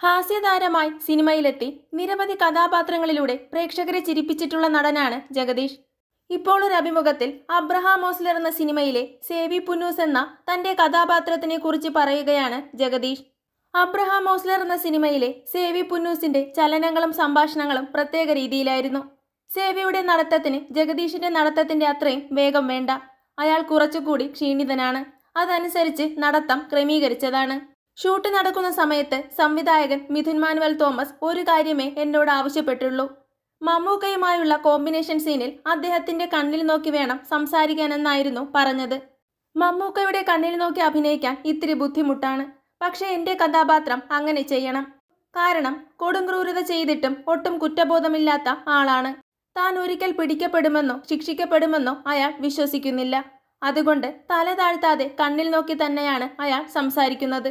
ഹാസ്യതാരമായി സിനിമയിലെത്തി നിരവധി കഥാപാത്രങ്ങളിലൂടെ പ്രേക്ഷകരെ ചിരിപ്പിച്ചിട്ടുള്ള നടനാണ് ജഗദീഷ്. ഇപ്പോൾ ഒരു അഭിമുഖത്തിൽ അബ്രഹാം ഓസ്ലർ എന്ന സിനിമയിലെ സേവി പുന്നൂസ് എന്ന തന്റെ കഥാപാത്രത്തിനെ കുറിച്ച് പറയുകയാണ് ജഗദീഷ്. അബ്രഹാം ഓസ്ലർ എന്ന സിനിമയിലെ സേവി പുന്നൂസിന്റെ ചലനങ്ങളും സംഭാഷണങ്ങളും പ്രത്യേക രീതിയിലായിരുന്നു. സേവിയുടെ നടത്തത്തിന് ജഗദീഷിന്റെ നടത്തത്തിന്റെ അത്രയും വേഗം വേണ്ട. അയാൾ കുറച്ചുകൂടി ക്ഷീണിതനാണ്. അതനുസരിച്ച് നടത്തം ക്രമീകരിച്ചതാണ്. ഷൂട്ട് നടക്കുന്ന സമയത്ത് സംവിധായകൻ മിഥുൻ മാനുവൽ തോമസ് ഒരു കാര്യമേ എന്നോട് ആവശ്യപ്പെട്ടുള്ളൂ. മമ്മൂക്കയുമായുള്ള കോമ്പിനേഷൻ സീനിൽ അദ്ദേഹത്തിന്റെ കണ്ണിൽ നോക്കി വേണം സംസാരിക്കാനെന്നായിരുന്നു പറഞ്ഞത്. മമ്മൂക്കയുടെ കണ്ണിൽ നോക്കി അഭിനയിക്കാൻ ഇത്തിരി ബുദ്ധിമുട്ടാണ്. പക്ഷേ എന്റെ കഥാപാത്രം അങ്ങനെ ചെയ്യണം. കാരണം കൊടുംക്രൂരത ചെയ്തിട്ടും ഒട്ടും കുറ്റബോധമില്ലാത്ത ആളാണ്. താൻ ഒരിക്കൽ പിടിക്കപ്പെടുമെന്നോ ശിക്ഷിക്കപ്പെടുമെന്നോ അയാൾ വിശ്വസിക്കുന്നില്ല. അതുകൊണ്ട് തല താഴ്ത്താതെ കണ്ണിൽ നോക്കി തന്നെയാണ് അയാൾ സംസാരിക്കുന്നത്.